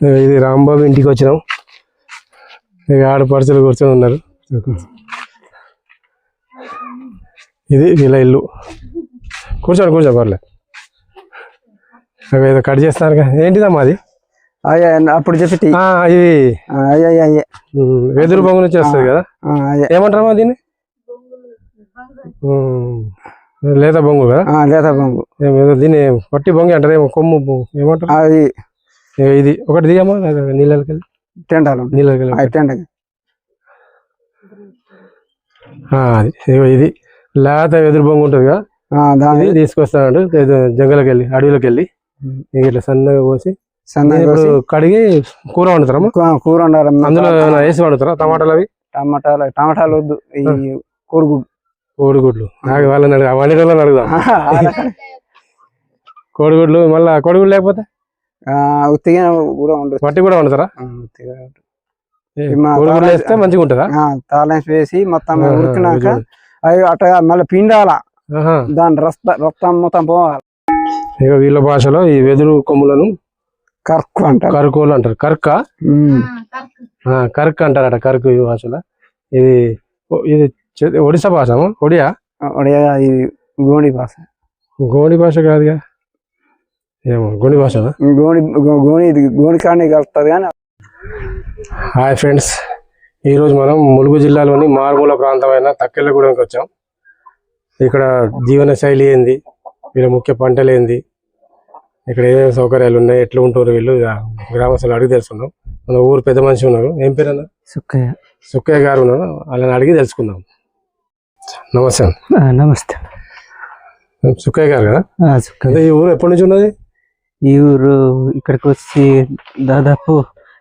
ఇది రాంబాబు ఇంటికి వచ్చినాం. ఇక ఆడపడుచులు కూర్చొని ఉన్నారు. ఇది వీళ్ళ ఇల్లు. కూర్చోండి కూర్చోండి పర్లేదు అవి ఏదో కట్ చేస్తున్నారు కదా. ఏంటిదమ్మా అది? అప్పుడు చెప్పి ఉమ్, వెదురు బొంగు నుంచి వస్తుంది కదా. ఏమంటారమ్మా దీన్ని? లేత బొంగు కదా? లేదా బొంగు. దీన్ని పట్టి బొంగి అంటారు ఏమో కొమ్ము. ఏమంటారు? అది ఇది ఒకటి దిగమ్మా నీళ్ళకి టెంటాలు నీళ్ళకి ఆ, అది. ఇది. లేత వెదురు బొంగు ఉంటుంది కదా? దాని ఇది తీసుకొస్తాడు జంగలకి వెళ్ళి అడవిలోకి వెళ్ళి. ఇట్లా సన్నగా పోసి సన్నగా దీన్ని ఇప్పుడు కోసి. కడిగి కూర వండుతారమ్మా? కూ- కూర వండాలి. అందులో వేసి వండుతారా? టమాటాలు అవి? టమాటాలు టమాటాలు వద్దు. ఈ కోడిగుడ్డు కోడిగుడ్లు. నాకు వాళ్ళని అడుగు. వండి వాళ్ళని అడుగుదాం. కోడిగుడ్లు మళ్ళా కోడిగుడ్లు లేకపోతే? ఉత్తిగా కూడా ఉండదు పట్టి కూడా వండుతారా? ఉత్తిగా వేస్తే మంచిగా ఉంటుందా? ఆ, తాళం వేసి మొత్తం ఉడికినాక. అవి మళ్ళీ పిండాల. ఆహా. దాని రస్త రక్తం మొత్తం పోవాలి. ఇక వీళ్ళ భాషలో ఈ వెదురు కొమ్ములను కర్కు అంటారు. కరుకోలు అంటారు. కర్క? కర్క్. అంటారట కరుకు ఈ భాషలో. ఇది ఇది ఒడిశా భాష ఒడియా? ఒడియా ఇది గోడి భాష. గోడి భాష కాదుగా. ఏమో గోడి భాష గోడి గో- గోడి ఇది గోడి కాని కలుస్తుంది కానీ హాయ్ ఫ్రెండ్స్ ఈరోజు మనం ములుగు జిల్లాలోని మారుమూల ప్రాంతమైన తక్కెళ్ళగూడెంకి వచ్చాం. ఇక్కడ జీవన శైలి ఏంది? వీళ్ళ ముఖ్య పంటలు ఏంది? ఇక్కడ ఏమేమి సౌకర్యాలు ఉన్నాయి? ఎట్లా ఉంటారు వీళ్ళు? గ్రామస్తులు అడిగి తెలుసుకుందాం. మన ఊరు పెద్ద మనిషి ఉన్నారు. ఏం పేరు అన్న సుక్కయ్య. సుక్కయ్య గారు ఉన్నారు. వాళ్ళని అడిగి తెలుసుకుందాం. నమస్తే నమస్తే. సుక్కయ్య గారు కదా? ఈ ఊరు ఎప్పటి నుంచి ఉన్నది? ఈ ఊరు ఇక్కడికి వచ్చి దాదాపు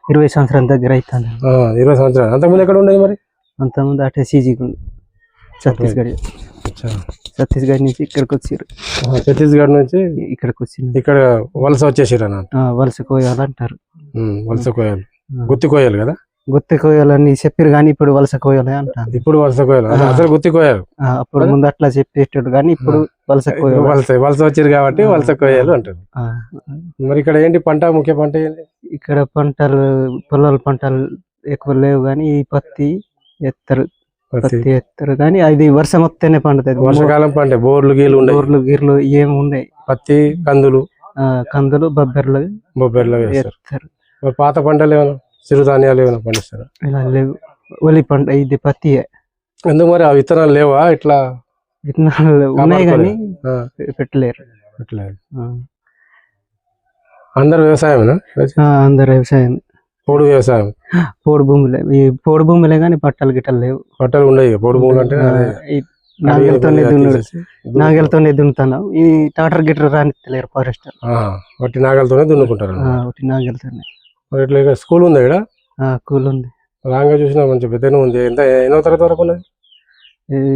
ఇరవై సంవత్సరాల దగ్గర అవుతుంది ఆ, ఇరవై సంవత్సరాలు. అంతకుముందు ఎక్కడ ఉండేది మరి? అంతకుముందు అటే సీజీకి ఉంది ఛత్తీస్గఢ్. ఛత్తీస్గఢ్ నుంచి ఇక్కడికి వచ్చారు ఛత్తీస్గఢ్ నుంచి ఇక్కడికి వచ్చింది ఇక్కడ వలస వచ్చేసారు వలస కోయాలంటారు. వలస కోయాలి. గుత్తి కోయాలి కదా? గుత్తి కోయాలని చెప్పారు కానీ ఇప్పుడు వలస కోయాలి అంటారు ఇప్పుడు వలస కోయాలి. అసలు గుత్తి కోయాలి. అప్పుడు ముందు అట్లా చెప్పేటాడు కానీ ఇప్పుడు వలస వలస వలస వచ్చారు కాబట్టి వలస కోయాలి అంటారు. మరి ఇక్కడ ఏంటి పంట ముఖ్య పంట ఇక్కడ పంటలు పొలాల పంటలు ఎక్కువ లేవు కానీ ఈ పత్తి ఎత్తరు. పత్తి. ఎత్తరు కానీ అది వర్షం వస్తేనే పండుతుంది. వర్షాకాలం పంట బోర్లు గీలు ఉన్నాయి బోర్లు గిర్లు ఏమి ఉన్నాయి పత్తి కందులు. కందులు బొబ్బెర్లు బొబ్బెర్లు వేస్తారు. ఎత్తరు. మరి పాత పంటలు ఏమైనా చిరుధాన్యాలు ఏమైనా పండిస్తారా? ఇలా లేవు. ఒలి పంట ఇది పత్తి ఎందుకు మరి ఆ విత్తనాలు లేవా? ఇట్లా విత్తనాలు ఉన్నాయి కానీ పెట్టలేరు. ఆ. అందరు వ్యవసాయమేనా? ఆ, అందరు వ్యవసాయం. పొడు వ్యవసాయం. పోడు భూములే. ఈ పోడు భూములే కానీ పట్టలు గిట్టలు లేవు. పట్టలు ఉండవు పొడు భూములు అంటే నాగలతోనే దున్నుడు. నాగలతోనే దున్నుతున్నాం ఈ టాటర్ గిట్టర్ రానిత్తలేరు ఫారెస్ట్ ఆ, వట్టి నాగలతోనే దున్నుకుంటారు ఒకటి నాగలతోనే. ఇట్లా స్కూల్ ఉంది ఇక్కడ? ఆ, కూల్ ఉంది. రాంగా చూసినా మంచి పెద్దనే ఉంది. ఎంత ఎన్నో తరగతి వరకు ఉన్నది? ఇది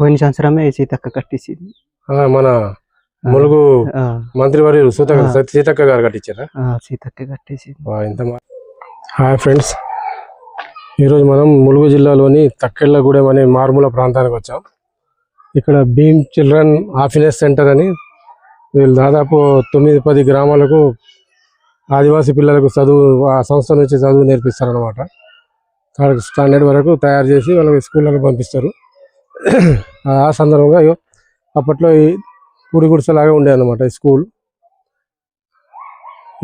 పోయిన సంవత్సరమే సీతక్క కట్టించింది. మన ములుగు మంత్రి వర్యులు సీతక్క గారు కట్టించారా? సీతక్క కట్టేసింది వా, ఇంత మా- హాయ్ ఫ్రెండ్స్. ఈరోజు మనం ములుగు జిల్లాలోని తక్కెళ్ళగూడెం అనే మారుమూల ప్రాంతానికి వచ్చాం. ఇక్కడ భీమ్ చిల్డ్రన్ హాఫినెస్ సెంటర్ అని వీళ్ళు దాదాపు తొమ్మిది పది గ్రామాలకు ఆదివాసీ పిల్లలకు చదువు ఆ సంస్థ నుంచి చదువు నేర్పిస్తారు అనమాట స్టాండర్డ్ వరకు తయారు చేసి వాళ్ళకి స్కూళ్ళకు పంపిస్తారు. ఆ సందర్భంగా అప్పట్లో ఈ గుడి గుడిసెలాగా ఉండే అనమాట ఈ స్కూల్.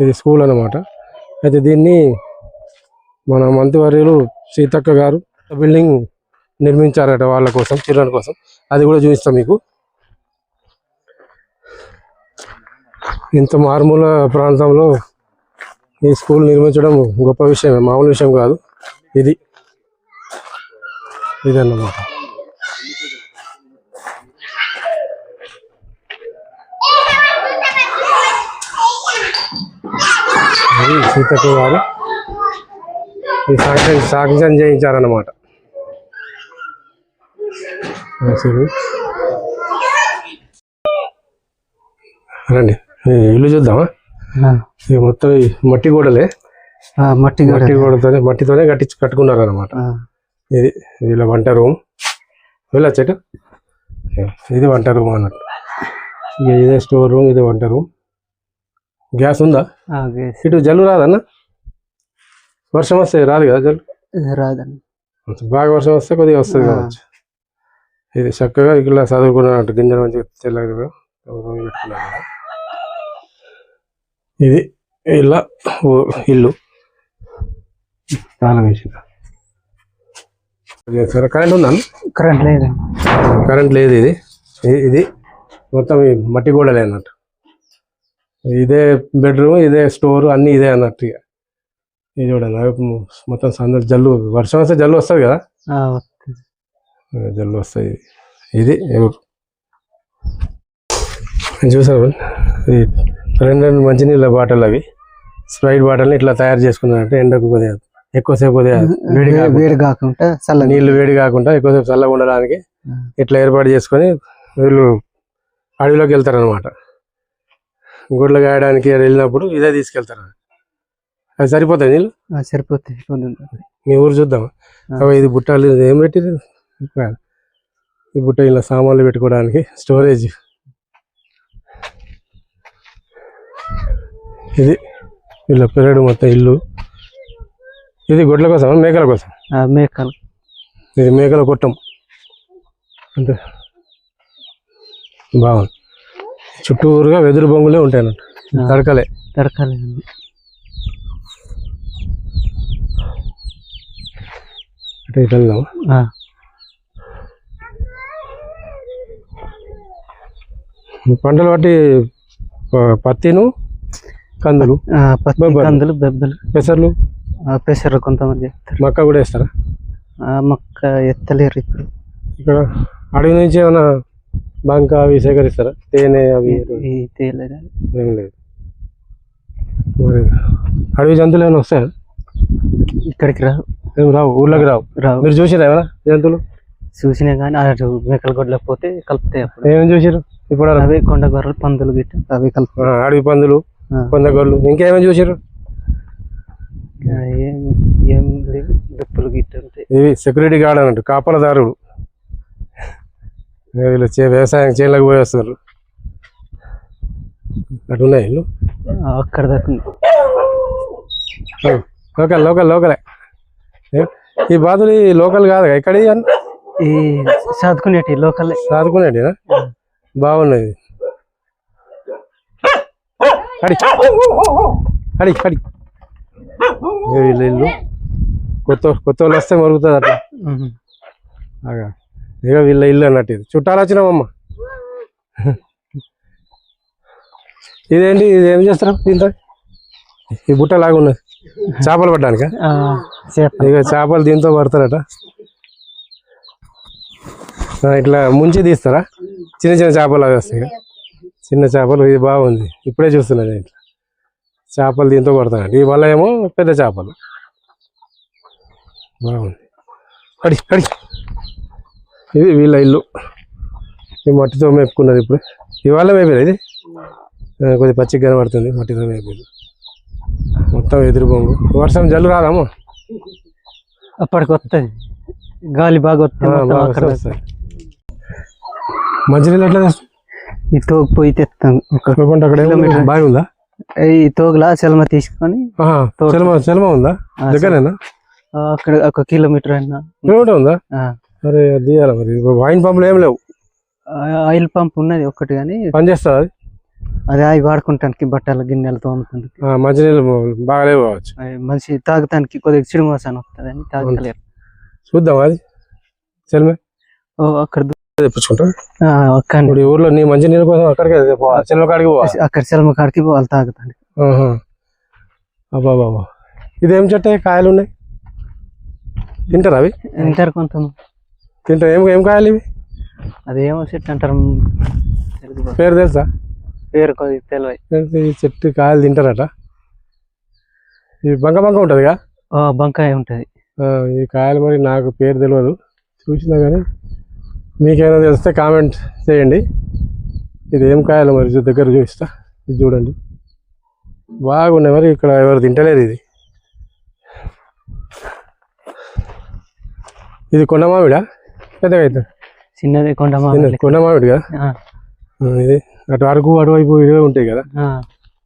ఇది స్కూల్ అన్నమాట. అయితే దీన్ని మన మంత్రివర్యులు సీతక్క గారు బిల్డింగ్ నిర్మించారట వాళ్ళ కోసం చిల్డ్రన్ కోసం. అది కూడా చూపిస్తాం మీకు. ఇంత మారుమూల ప్రాంతంలో ఈ స్కూల్ నిర్మించడం గొప్ప విషయం మామూలు విషయం కాదు. ఇది. ఇదన్నమాట. ఇది సీతక్క గారు ఈ సాంక్షన్ సాంక్షన్ చేయించారన్నమాట. రండి. ఇల్లు చూద్దామా? ఇది మొత్తం మట్టి గోడలే? మట్టి. మట్టి గోడతోనే మట్టితోనే కట్టించి కట్టుకున్నారు అనమాట ఇది వీళ్ళ వంట రూమ్. వెళ్ళొచ్చట? ఇది వంట రూమ్ అన్నట్టు. ఇదే స్టోర్ రూమ్ ఇది వంట రూమ్. గ్యాస్ ఉందా. ఇటు జల్లు రాదన్న? వర్షం వస్తే రాదు కదా జల్లు? రాదండి. బాగా వర్షం వస్తే కొద్దిగా వస్తుంది. కావచ్చు. ఇది చక్కగా ఇలా చదువుకున్నట్టు గింజలు మంచిగా తెల్లగా. ఇది ఇలా ఇల్లు. తాళం వేసిన కరెంట్ ఉందా? కరెంట్ లేదండి. కరెంట్ లేదు ఇది. ఇది మొత్తం మట్టి గోడలే అన్నట్టు. ఇదే బెడ్రూమ్ ఇదే స్టోర్ అన్నీ ఇదే అన్నట్టు ఇక. ఇది చూడండి మొత్తం సందడి జల్లు వర్షం వస్తే జల్లు వస్తుంది కదా? వస్తుంది. జల్లు వస్తాయి ఇది చూసారు ఈ రెండు రెండు మంచినీళ్ళ బాటిల్ అవి. స్ప్రైట్ బాటిల్ని ఇట్లా తయారు చేసుకున్నారంటే ఎండకు కొద్దిగా ఎక్కువసేపు కొద్దిగా వేడి వేడి కాకుండా చల్లగా నీళ్ళు వేడి కాకుండా ఎక్కువసేపు చల్లగా ఉండడానికి. ఇట్లా ఏర్పాటు చేసుకొని వీళ్ళు అడవిలోకి వెళ్తారు అనమాట గుడ్లు గాయడానికి వెళ్ళినప్పుడు ఇదే తీసుకెళ్తారు. అది సరిపోతాయి నీళ్ళు? పొద్దున్న. మీ ఊరు చూద్దాం. ఇది బుట్టాలు ఏం పెట్టి ఈ బుట్ట ఇలా సామాన్లు పెట్టుకోవడానికి స్టోరేజ్ ఇది వీళ్ళ పిల్లడు మొత్తం ఇల్లు. ఇది గొడ్ల కోసం మేకల కోసం మేకలు. ఇది మేకల కొట్టం. అంతే. బాగుంది. చుట్టూరుగా వెదురు బొంగులే ఉంటాయి. తడకలే. తడకాలేదండి అంటే ఇటు వెళ్దాం పంటలు బట్టి పత్తిను కందులు. కందులు బెబ్బలు పెసర్లు. పెసర్లు కొంతమంది మక్క కూడా వేస్తారా? ఆ, మొక్క ఎత్తలేరు ఇప్పుడు. ఇక్కడ అడవి నుంచి ఏమైనా బంక అవి సేకరిస్తారా? తేనె అవి ఏం లేదు. మరి అడవి జంతువులు ఏమైనా వస్తాయా? ఇక్కడికి రావు. ఏం రావు? ఊర్లోకి రావు? రావు. మీరు చూసారా ఏమైనా జంతువులు? చూసినా కానీ అటు మేకల గొడ్లకు పోతే కలుపుతాయి అప్పుడు. ఏమేమి చూసారు ఇప్పుడు అవే కొండ గొర్రెలు పందులు గిట్ట. అవే కలుపుతాయి. అడవి పందులు ఆ. కొందగోళ్ళు ఇంకేమేమి చూసారు ఏం ఏం లేవు. దుప్పులు గిట్ట ఇవి సెక్యూరిటీ గార్డ్ అన్నట్టు కాపలదారుడు వీళ్ళు చే వ్యవసాయం చేనులకు పోయి వస్తారు అటు ఉన్నాయి ఇల్లు అక్కడ. లోకల్ లోకల్ లోకలే. ఈ బాధలు ఈ లోకల్ కాదు ఇక్కడ ఈ చదువుకునేటి లోకల్. చదువుకునేటినా బాగున్నది. అడి. అడి వీళ్ళ ఇల్లు? కొత్త కొత్త వాళ్ళు వస్తే మరుగుతుంది అట్లా? ఇక వీళ్ళ ఇల్లు అన్నట్టు ఇది. చుట్టాలు వచ్చినామమ్మ ఇదేంటి ఇది ఏం చేస్తారు దీంతో? ఈ బుట్ట లాగా ఉన్నది. చేపలు పడ్డానికా ఇక చేపలు. దీంతో పడతారట. ఇట్లా ముంచి తీస్తారా? చిన్న చిన్న చేపలు అవి వస్తాయి. చిన్న చేపలు ఇది బాగుంది. ఇప్పుడే చూస్తున్నాను నేను ఇట్లా. చేపలు దీంతో పడతారంట. ఈ వల్ల ఏమో పెద్ద చేపలు. బాగుంది. అడి అడి ఇది వీళ్ళ ఇల్లు. ఈ మట్టితో మేపుకున్నది ఇప్పుడు. ఇవాళ మేపారు ఇది? ఆ, కొద్దిగా పచ్చిగా కనబడుతుంది మట్టితో మేపారు మొత్తం ఎదురు బొంగు వర్షం జల్లు రాదమ్మా అప్పటికి వస్తుంది గాలి బాగా వస్తుంది. మంచినీళ్ళు ఎట్లా ఈ తోగు పోయి తెస్తాం. అక్కడ బావి ఉందా? ఈ తోగులా సెలమ తీసుకొని చలమ చలమ ఉందా? దగ్గరేనా? ఆ, అక్కడ ఒక కిలోమీటర్ అయినా. కిలోమీటర్ ఉందా? ఆ, అరే తీయాలి మరి. వాయిన్ పంపులు ఏం లేవు. ఆయిల్ పంప్ ఉన్నది ఒకటి కానీ పని చేస్తుంది అది? అది అవి వాడుకుంటానికి బట్టలు గిన్నెలు తోముతానికి. ఆ, మంచినీళ్ళు బాగాలేవు కావచ్చు. అవి మనిషి తాగటానికి కొద్దిగా చిరుమోసాన వస్తుంది అని తాగలేరు. చూద్దాం అది? చలమే ఓ అక్కడ తెప్పించుకుంటాం. ఇప్పుడు ఊర్లో నీ మంచి నీళ్ళ కోసం అక్కడికి పోవాలి చెలమ కాడికి పోవాలి అక్కడ సెలమ కాడికి తాగుతానికి ఆహా. అబ్బా బాబా ఇదేం చెట్టు? కాయలు ఉన్నాయి తింటారా అవి? తింటారు కొంత తింటారు. ఏం ఏం కాయలు ఇవి? అదేమో చెట్టు అంటారు. పేరు తెలుసా? పేరు తెలియదు. ఈ చెట్టు కాయలు తింటారట. ఈ బంక బంక ఉంటుందిగా? బంకాయ ఉంటుంది. ఈ కాయలు మరి నాకు పేరు తెలియదు చూసినా కానీ మీకేమైనా తెలిస్తే కామెంట్ చేయండి. ఇది ఏం కాయలు మరి? దగ్గర చూపిస్తా. ఇది చూడండి. బాగున్నాయి మరి. ఇక్కడ ఎవరు తింటలేరు ఇది. ఇది కొండ మామిడా? పెద్దగా అవుతుంది. చిన్నది కొండ మామిడి కొండ మామిడి కదా? ఇది అటు అరకు అటువైపు ఇవే ఉంటాయి కదా?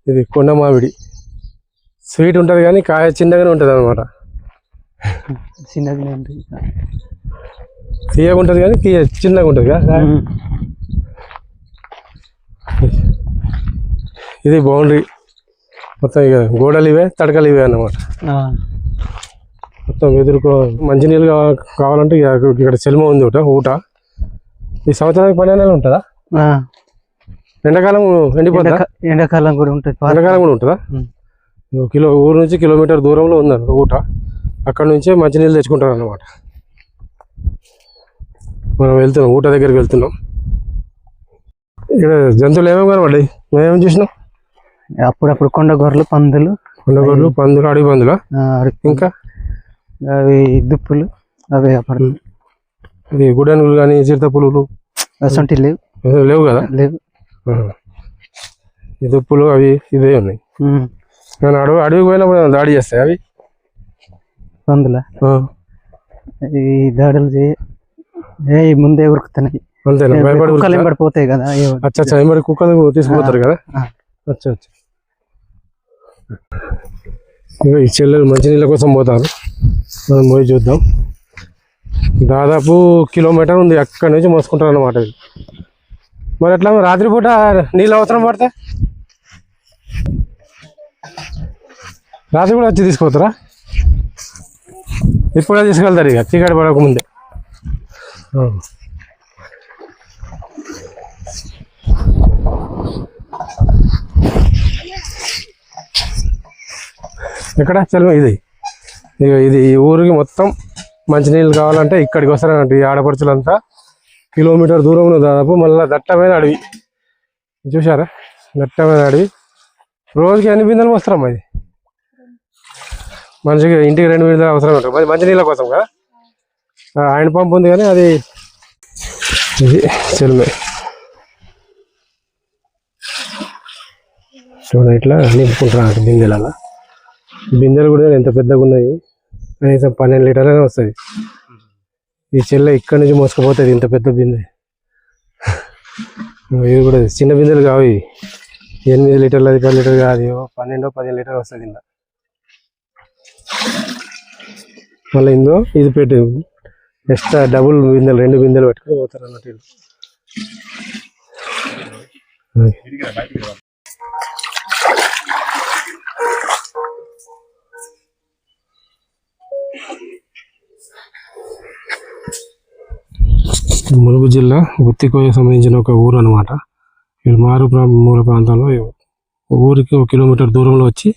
ఇది కొండ మామిడి స్వీట్ ఉంటుంది కానీ కాయ చిన్నగానే ఉంటుంది అనమాట చిన్నది ఉంటుంది. తీయగా ఉంటుంది కానీ తీయ చిన్నగా ఉంటుంది కదా ఇది బౌండరీ. మొత్తం ఇక గోడలు ఇవే తడకలు ఇవే అన్నమాట మొత్తం ఎదుర్కో మంచినీళ్ళు కావ- కావాలంటే ఇక ఇక్కడ సెల్మ ఉంది ఒకట ఊట. ఈ సంవత్సరానికి పన్నెండు నెలలు ఉంటుందా? ఎండాకాలం ఎండిపోతుందా? ఎండాకాలం కూడా ఉంటుంది. ఎండాకాలం కూడా ఉంటుందా? కిలో ఊరు నుంచి కిలోమీటర్ దూరంలో ఉందండి ఊట. అక్కడ నుంచే మంచినీళ్ళు తెచ్చుకుంటారు అన్నమాట మనం వెళ్తున్నాం ఊట దగ్గరికి వెళ్తున్నాం. ఇక్కడ జంతువులు ఏమేమి కనబడ్డాయి? మేమేం చూసినాం అప్పుడప్పుడు కొండ గొర్రెలు పందులు. కొండగొర్రెలు పందులు అడవి పందులా. ఇంకా? అవి దుప్పులు అవి అప్పుడు ఇది కానీ చిరుత పులులు అసొంటి లేవు. లేవు కదా? లేవు. ఈ దుప్పులు అవి ఇవే ఉన్నాయి. నేను అడవి అడవికి పోయినప్పుడు దాడి చేస్తాయి అవి? పందుల ఆ. ఈ దాడులు చేయ ముందే ఉరుకుతున్నాయి. కుక్కలు కదా అచ్చా అచ్చా కుక్కలు తీసుకుపోతారు కదా. అచ్చా అచ్చా. ఈ చెల్లెలు మంచినీళ్ళ కోసం పోతారు. మనం పోయి చూద్దాం. దాదాపు కిలోమీటర్ ఉంది అక్కడి నుంచి మోసుకుంటారు అనమాట ఇది. మరి ఎట్లా రాత్రిపూట నీళ్ళు అవసరం పడితే? రాత్రి కూడా వచ్చి తీసుకుపోతారా? ఇప్పుడే తీసుకెళ్తారు ఇక చీకటి పడకముందే ఎక్కడ? చల్మ ఇది. ఇది ఈ ఊరికి మొత్తం మంచినీళ్ళు కావాలంటే ఇక్కడికి వస్తారంట ఈ ఆడపడుచులంతా. కిలోమీటర్ దూరంలో దాదాపు మళ్ళీ దట్టమైన అడవి. చూసారా దట్టమైన అడవి. రోజుకి ఎన్ని బిందెలు వస్తారమ్మా ఇది? మనిషికి ఇంటికి రెండు బిందెలు అవసరం ఉంటుంది మంచినీళ్ళ కోసం కదా? ఆయన పంపు ఉంది కానీ అది ఇది చెల్మే చూడండి ఇట్లా నింపుకుంటున్నారు బిందెలలో. బిందెలు కూడా ఎంత పెద్దగా ఉన్నాయి. కనీసం పన్నెండు లీటర్లనే వస్తుంది. ఈ చెల్లె ఇక్కడి నుంచి మోసుకుపోతుంది ఇంత పెద్ద బిందె. ఇది కూడా చిన్న బిందెలు కావు ఇవి. ఎనిమిది లీటర్లు అది పది లీటర్లు కాదు పన్నెండో పదిహేను లీటర్లు వస్తుంది ఇంత. మళ్ళీ ఇందో ఇది పెట్టి. ఎక్స్ట్రా డబుల్ బిందెలు రెండు బిందెలు పెట్టుకుని పోతారు అన్నట్టు ములుగు జిల్లా గుత్తికోయ సంబంధించిన ఒక ఊరు అనమాట ఇది మారు ప్రా- మూల ప్రాంతంలో ఊరికి ఒక కిలోమీటర్ దూరంలో వచ్చి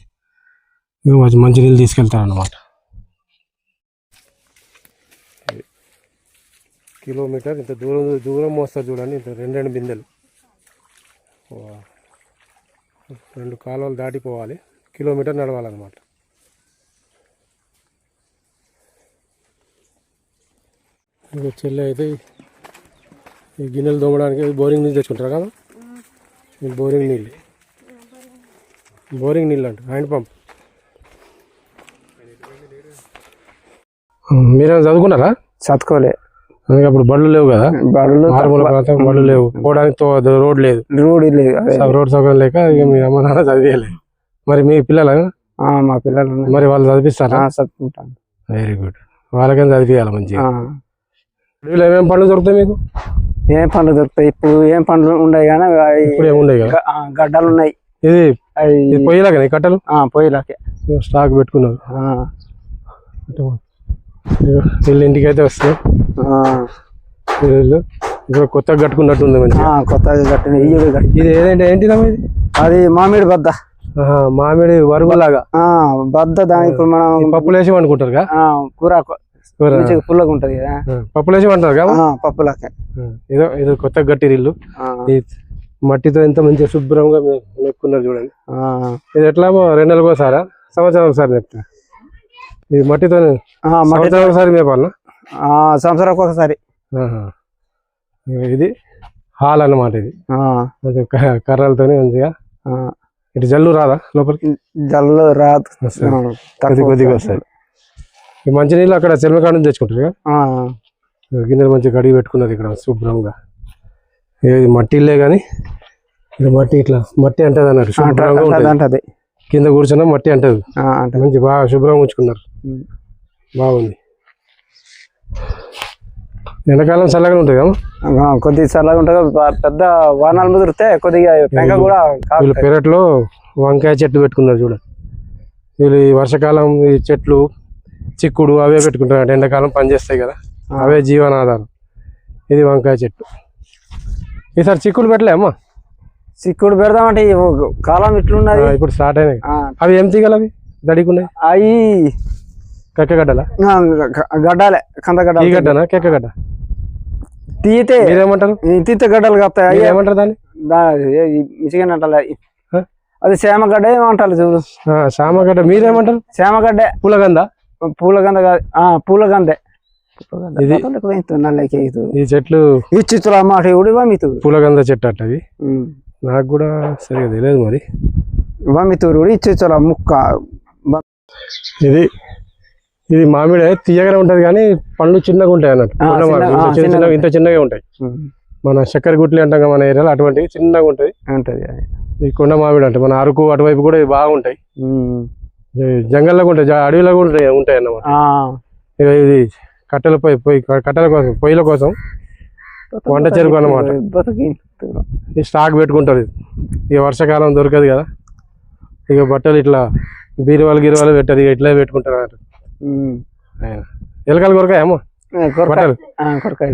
మంచి మంచినీళ్ళు తీసుకెళ్తారు అనమాట కిలోమీటర్ ఇంత దూరం దూరం మోస్తారు చూడండి ఇంత రెండు రెండు బిందెలు. రెండు కాలువలు దాటిపోవాలి. కిలోమీటర్ నడవాలన్నమాట. ఇక చెల్లె అయితే ఈ గిన్నెలు తోమడానికి బోరింగ్ నీళ్ళు తెచ్చుకుంటారు కదా? బోరింగ్ నీళ్ళు. బోరింగ్ నీళ్ళు అంట హ్యాండ్ పంప్. మీరేమైనా చదువుకున్నారా? చదువుకోలే. అందుకే అప్పుడు బళ్ళు లేవు కదా? బడులు మారుమూల ప్రాంతం బళ్ళు లేవు. పోవడానికి తో- రోడ్ లేదు. రోడ్ లేదు. రోడ్ సౌకర్యం లేక ఇక మీ అమ్మ నాన్న చదివేయలేదు మరి మీ పిల్లలు? ఆ, మా పిల్లలు. మరి వాళ్ళు చదివిస్తారా? ఆ, చదువుకుంటాను వెరీ గుడ్. వాళ్ళకైనా చదివియాలి మంచిగా? ఆ. అడవిలో ఏమేమి పండ్లు దొరుకుతాయి మీకు? ఏం పండ్లు దొరుకుతాయి? ఇప్పుడు ఏం పండ్లు ఉన్నాయి కానీ ఇప్పుడు ఏముండవు కదా? గడ్డలు ఉన్నాయి. ఇది? ఇది కట్టలు? పొయ్యిలాకే స్టాక్ పెట్టుకున్నారు వీళ్ళ ఇంటికి అయితే వస్తాయి ఇప్పుడు కొత్తగా కట్టుకున్నట్టు ఉంది మంచిగా. కొత్తగా కట్టిన ఇది ఏదంటే ఏంటిదమ్మా ఇది? అది మామిడి బద్ద. మామిడి వరుగులాగా బద్ద దాని ఇప్పుడు మనం పప్పులు వేసి వండుకుంటారు కూర. మంచిగా పుల్లగా ఉంటది కదా. ఆ, పప్పులు వేసి వంటారు కదా పప్పులాకే ఆ, ఇదో ఇది కొత్తగా కట్టిరు ఇల్లు మట్టితో ఎంత మంచిగా శుభ్రంగా మెక్కున్నారు చూడండి. ఇది ఎట్లా రెండు నెలలకు ఒకసారా? సంవత్సరం ఒకసారి చెప్తా ఇది మట్టితో సంవత్సరం ఒకసారి మేపాలనా ఆ, సంవత్సరానికి ఒకసారి. ఇది హాల్ అన్నమాట ఇది. కొంచెం కర్రలతోని మంచిగా. ఇటు జల్లు రాదా లోపలికి? జల్లు రాదు. కొద్దిగా వస్తుంది. ఈ మంచినీళ్ళు అక్కడ చెల్మకాడ నుంచి తెచ్చుకుంటారు గిన్నెలు మంచిగా కడిగి పెట్టుకున్నారు ఇక్కడ శుభ్రంగా. ఇది మట్టి ఇల్లే కానీ ఇది మట్టి ఇట్లా మట్టి అంటది శుభ్రంగా అంటది కింద కూర్చున్నా మట్టి అంటది. మంచి బాగా శుభ్రంగా ఉంచుకున్నారు. బాగుంది. ఎండాకాలం చల్లగా ఉంటుంది కదా? కొద్దిగా చల్లగా ఉంటుంది పెద్ద వానాలు ముదిరితే కొద్దిగా పెంక కూడా వీళ్ళు. పెరట్లో వంకాయ చెట్టు పెట్టుకున్నారు చూడండి వీళ్ళు ఈ వర్షాకాలం ఈ చెట్లు చిక్కుడు అవే పెట్టుకుంటారు ఎండాకాలం పనిచేస్తాయి కదా. అవే జీవనాధారం. ఇది వంకాయ చెట్టు. ఈసారి చిక్కుడు పెట్టలే అమ్మా? చిక్కుడు పెడదామంటే కాలం ఇట్లున్నది. ఆ, ఇప్పుడు స్టార్ట్ అయినాయి అవి ఏం తీగలు అవి? దడికున్నాయి? అవి కక్కగడ్డలా గడ్డాలే? కంద ఈ గడ్డలు గడ్డనా కెక్కగడ్డ తీతే మీరేమంటారు? తీతే గడ్డలు కాస్తాయి అయ్యే ఏమంటారు దాన్ని? మిచిగన్ అంటారు? అది. సేమగడ్డ ఏమంటారు చూడు. ఆ, సామగడ్డ మీరేమంటారు? సేమగడ్డే పులగంద పూలగంధ కాదు ఆ పూలగంధే. ఈ చెట్లు ఈ చిత్తులు వమితూరు పులగంద చెట్టు అట్ట అవి నాకు కూడా సరిగా తెలియదు మరి. వమితూరు చిత్తుల ముక్క. ఇది ఇది మామిడి తీయగానే ఉంటది కానీ పండ్లు చిన్నగా ఉంటాయి అన్నట్టు. చిన్న- ఇంత చిన్నగా చిన్నగా ఇంత చిన్నగా ఉంటాయి. మన చక్కెర గుట్లి అంటాం మన ఏరియాలో అటువంటివి చిన్నగా ఉంటాయి. ఉంటది అది. ఈ కొండ మామిడి అంటే మన అరకు అటువైపు కూడా ఇవి బాగుంటాయి. జంగల్లో ఉంటాయి అడవిలో కూడా ఉంటాయి ఉంటాయి అన్నమాట ఇది కట్టెల పొయ్యి పొయ్యి కట్టెల కోసం పొయ్యిల కోసం వంట చెరుకు అన్నమాట. ఈ స్టాక్ పెట్టుకుంటారు ఇది. ఇక వర్షాకాలం దొరకదు కదా. ఇక బట్టలు ఇట్లా బీరువాలు గిరువాలు పెట్టారు ఇక ఇట్లా పెట్టుకుంటారు అన్నట్టు. ఎలకలు కొరకాయమ్మా బట్టలు? ఆ, కొరకాయ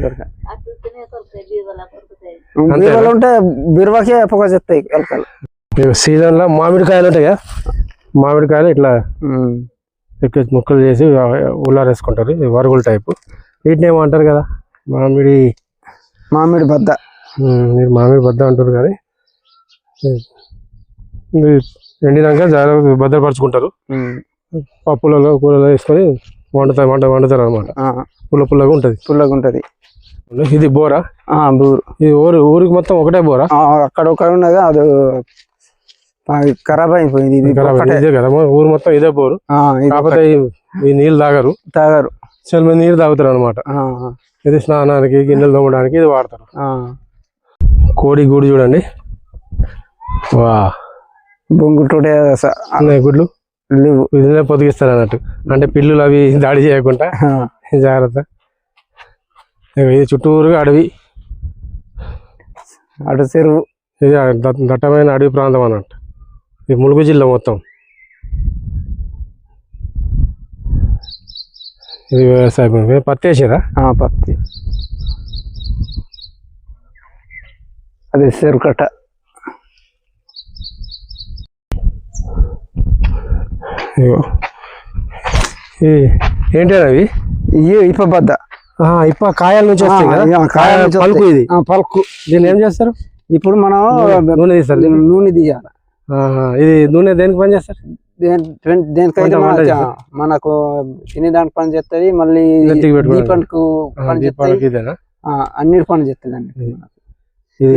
బీరువాకే పొగ చెప్తాయి ఎలకలు. ఇక సీజన్లో మామిడికాయలు ఉంటాయి? కదా మామిడికాయలు ఇట్లా. ఎక్కువ ముక్కలు చేసి ఉల్లారేసుకుంటారు. ఇది వరుగుల టైపు. వీటిని ఏమో అంటారు కదా మామిడి మామిడి బద్ద. మీరు మామిడి బద్ద అంటారు కానీ ఎండినాక జాగ్రత్త భద్రపరుచుకుంటారు. పప్పులలో కూరలో వేసుకొని వండుతారు వంట వండుతారు అనమాట పుల్ల పుల్లగా ఉంటుంది. పుల్లగా ఉంటది. ఇది బోరా? బూరు. ఇది ఊరు ఊరికి మొత్తం ఒకటే బోరా? అక్కడ ఒక ఉన్నది అది ఖరాబ్ అయిపోయింది. ఇది. ఇదే కదా. ఊరు మొత్తం ఇదే ఇది కాకపోతే ఈ- నీళ్ళు తాగరు. తాగారు. చాలా మంది నీళ్ళు తాగుతారు అనమాట ఇది స్నానానికి గిన్నెలు తోమడానికి ఇది వాడతారు. కోడి గూడు చూడండి. వా. బొంగుటోటే ఉన్నాయి గుడ్లు? లేవు. ఇదినే పొదిగిస్తారు అన్నట్టు అంటే పిల్లులు అవి దాడి చేయకుండా. జాగ్రత్త. ఇది చుట్టూరుగా అడవి. అటు చెరువు. ఇది దట్- దట్టమైన అడవి ప్రాంతం అన్నట్టు. ఇది ములుగు జిల్లా మొత్తం. ఇది వ్యవసాయం. మీరు పత్తి వేసారా ఆ, పత్తి. అది ఈ ఏంటి అవి ఇప్ప బద్ద. ఇప్ప కాయల నుంచి వస్తాయి పలుకు. ఇది. పలుకు. దీన్ని ఏం చేస్తారు? ఇప్పుడు మనం నూనె తీస్తారు. నూనె తీయాలి. ఇది నూనె దేనికి పని చేస్తారు? దేనికైతే మనకు తినేదానికి పని చేస్తుంది మళ్ళీ. దీపానికి పని చేస్తుంది. అన్నిటి పని చేస్తుంది అండి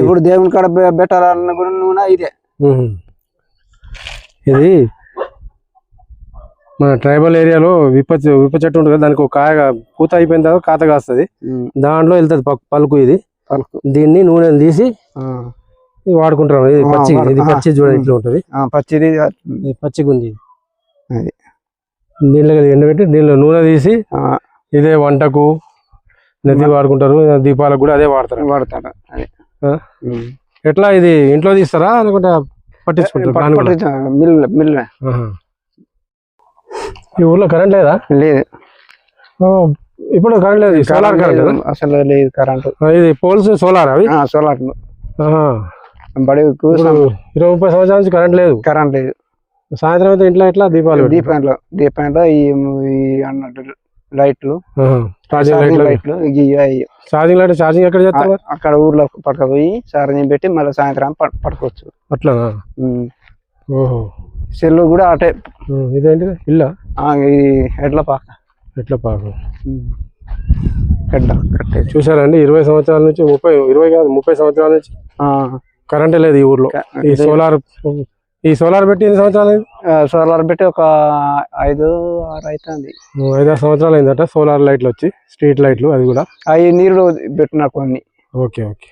ఇప్పుడు దేవుని కాడ పెట్టాలన్న కూడా నూనె ఇదే. ఇది మన ట్రైబల్ ఏరియాలో విప్ప విప్ప చెట్టు ఉంటుంది కదా దానికి ఒక కాయ పూత అయిపోయిన తర్వాత కాత కాస్తుంది. దాంట్లో వెళ్తుంది పలుకు ఇది. పలుకు. దీన్ని నూనెని తీసి వాడుకుంటాం ఇది పచ్చి ఇది పచ్చి చూడండి. ఇట్లా ఉంటుంది? పచ్చిది ఇది పచ్చిగా ఉంది అది. దీనిలో ఎండబెట్టి దీనిలో నూనె తీసి ఇదే వంటకు నెత్తి వాడుకుంటారు. దీపాలకు కూడా అదే వాడతారు? ఉమ్. ఎట్లా ఇది ఇంట్లో తీస్తారా లేకుంటే పట్టించుకుంటారు? ఈ ఊర్లో కరెంట్ లేదా? లేదు. ఇప్పుడు కరెంట్ లేదు. సోలార్ కరెంట్ అసలు లేదు కరెంట్. ఇది పోల్స్ సోలార్ అవి? సోలార్. ఆహా. బడి ఇప్పుడు ఇరవై ముప్పై సంవత్సరాల నుంచి కరెంట్ లేదు కరెంట్ లేదు సాయంత్రం అయితే ఇంట్లో ఎట్లా దీపాలు. దీపంలో దీపంలో ఈ అన్నట్టు లైట్లు. ఛార్జింగ్ లైట్లు. ఛార్జింగ్ లైట్ ఛార్జింగ్ ఎక్కడ చేస్తారు? అక్కడ ఊర్లో పట్టుకపోయి ఛార్జింగ్ పెట్టి మళ్ళీ సాయంత్రం పట్టుకోవచ్చు అట్లానా ఉమ్. ఓహో సెల్ కూడా అటే ఇదేంటిది ఇల్లా ఈ ఎడ్ల పాక ఎట్లా పాకు కట్టేది చూసారండి ఇరవై సంవత్సరాల నుంచి ముప్పై ఇరవై కాదు ముప్పై సంవత్సరాల నుంచి ఆ, కరెంటే లేదు ఈ ఊర్లో. ఈ సోలార్ ఈ సోలార్ పెట్టి ఎన్ని సంవత్సరాలు సోలార్ పెట్టి ఒక ఐదు ఆరు అవుతుంది ఉమ్, ఐదారు సంవత్సరాలు అయిందట సోలార్ లైట్లు వచ్చి స్ట్రీట్ లైట్లు అది కూడా. అవి నీళ్ళు పెట్టిన కొన్ని. Okay okay.